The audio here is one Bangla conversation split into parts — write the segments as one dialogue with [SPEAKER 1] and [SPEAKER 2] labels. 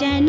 [SPEAKER 1] যেন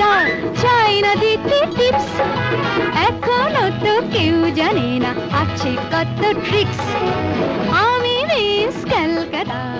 [SPEAKER 1] Calcutta চাই না দিতে টিপস এখনও তো কেউ জানে না আছে কত ট্রিক্স আমি মিস ক্যালকাটা।